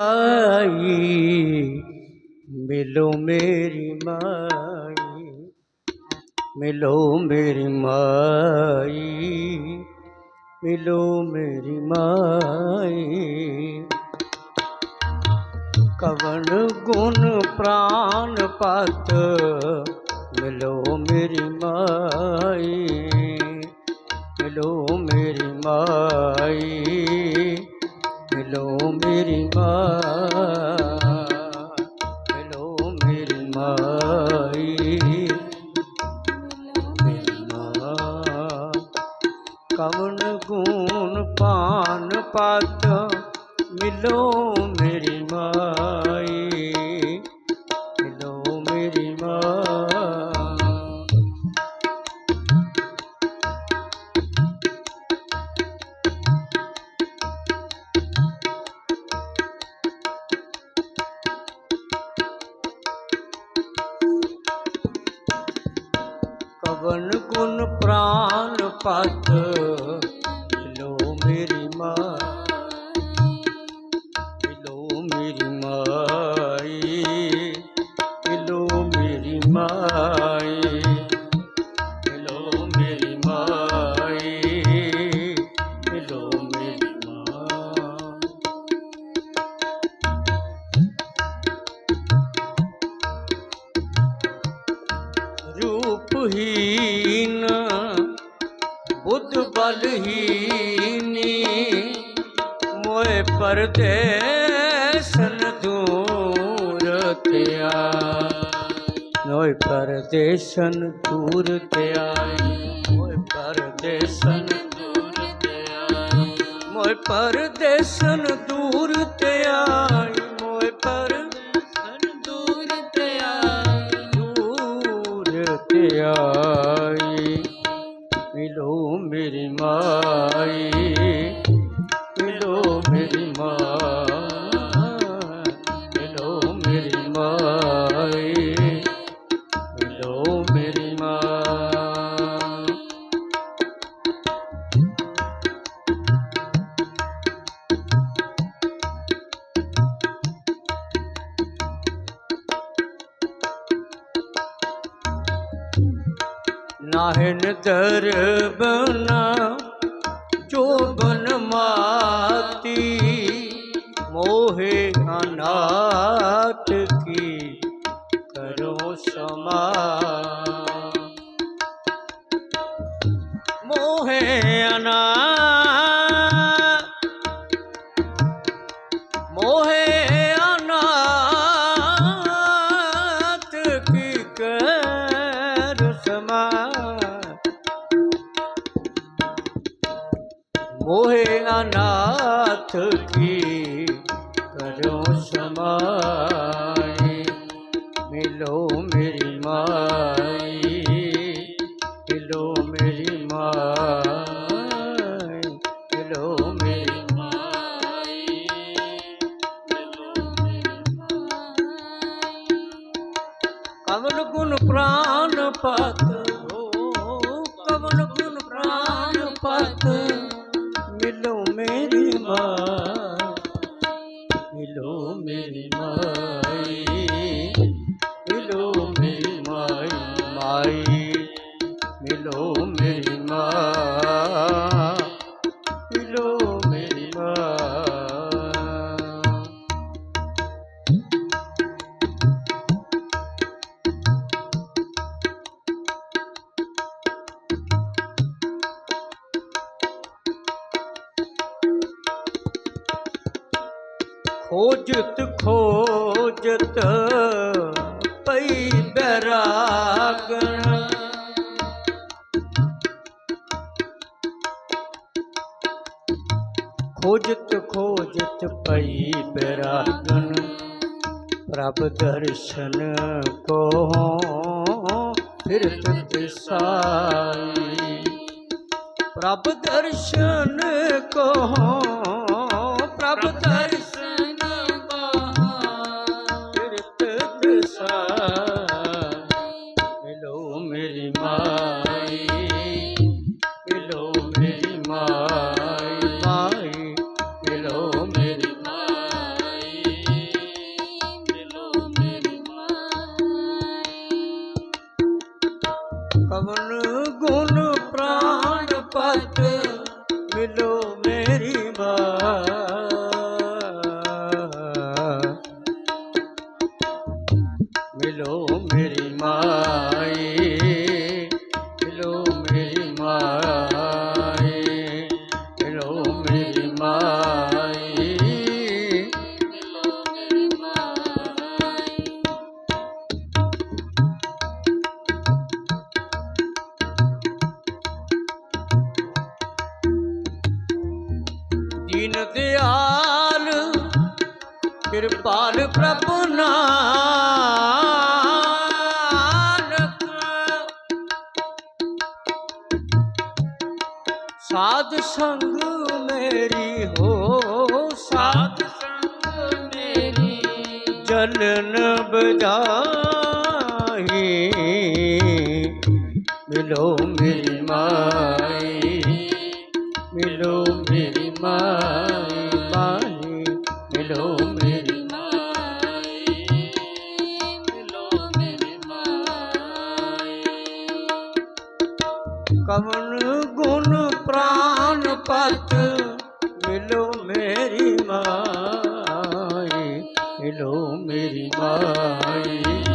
ਆਈ, ਮਿਲੋ ਮੇਰੀ ਮਾਈ, ਮਿਲੋ ਮੇਰੀ ਮਾਈ, ਮਿਲੋ ਮੇਰੀ ਮਾਈ। ਕਵਨ ਗੁਣ ਪ੍ਰਾਨ ਪਤ, ਮਿਲੋ ਮੇਰੀ ਮਾਈ, ਮਿਲੋ ਮੇਰੀ ਮਾਈ। ਮੇਰੀ ਮਾਂ। ਮਿਲੋ ਮੇਰੀ ਮਾਈ। ਮੇਰੀ ਮਾਂ ਕਵਨ ਗੁਣ ਪਾਨ ਪਤ ਮਿਲੋ ਮੇਰੀ ਮਾਈ। ਪਵਨ ਗੁਣ ਪ੍ਰਾਨ ਪਤ ਬੁੱਧ ਬਲਹੀਨੀ ਮੋਏ ਪਰਦੇਸਨ ਦੂਰ ਤਿਆ ਮੋਏ ਪਰਦੇਸਨ ਦੂਰ ਤਿਆ ਮੋਏ ਪਰਦੇਸਨ ਦੂਰ ਤਿਆ ਮੋਏ ਪਰਦੇਸਨ ਦੂਰ ਤਿਆ ਮਿਲੋ ਮੇਰੀ ਮਾਈ ਮਿਲੋ ਮੇਰੀ ਮਾਈ। ਨਾਹਿਨ ਦਰਬਨਾ ਚੋਬਨ ਮਾਤੀ ਮੋਹੇ ਅਨਾਥ ਕੀ ਕਰੋ ਸਮਾਈ, ਮਿਲੋ ਮੇਰੀ ਮਾਈ, ਮਿਲੋ ਮੇਰੀ ਮਾਈ, ਮਿਲੋ ਮੇਰੀ ਮਾਈ, ਮਿਲੋ ਗੁਣ ਪ੍ਰਾਨ ਪਤ, ਕਵਨ ਗੁਣ ਪ੍ਰਾਨ ਪਤ। ਮਿਲੋ ਮੇਰੀ ਮਾਂ ਮਿਲੋ ਮੇਰੀ ਮਾਂ ਖੋਜਤ ਖੋਜਤ ਪਈ ਬੈਰਾਗਣ ਖੋਜਤ ਖੋਜਤ ਪਈ ਬੈਰਾਗਣ। ਪ੍ਰਭ ਦਰਸ਼ਨ ਕੋ ਫਿਰਤ ਤਿਸਾਈ ਪ੍ਰਭ ਦਰਸ਼ਨ ਕੋ ਪ੍ਰਭ ਦਰਸ਼ਨ பற்று ਕਿਰਪਾਲ ਪ੍ਰਭ ਨਾਨਕ। ਸਾਧ ਸੰਗ ਮੇਰੀ ਹੋ, ਸਾਧ ਸੰਗ ਮੇਰੀ। ਜਲਨ ਬਜਾਈ, ਮਿਲੋ ਮੇਰੀ ਮਾਈ। ਮਿਲੋ ਮੇਰੀ ਮਾਈ ਮਾਈ। ਮਿਲੋ ਮੇਰੀ ਮਿਲੋ ਮੇਰੀ ਮਾਈ। ਕਵਨ ਗੁਣ ਪ੍ਰਾਨ ਪਤ, ਮਿਲੋ ਮੇਰੀ ਮਾਈ, ਮਿਲੋ ਮੇਰੀ ਮਾਈ।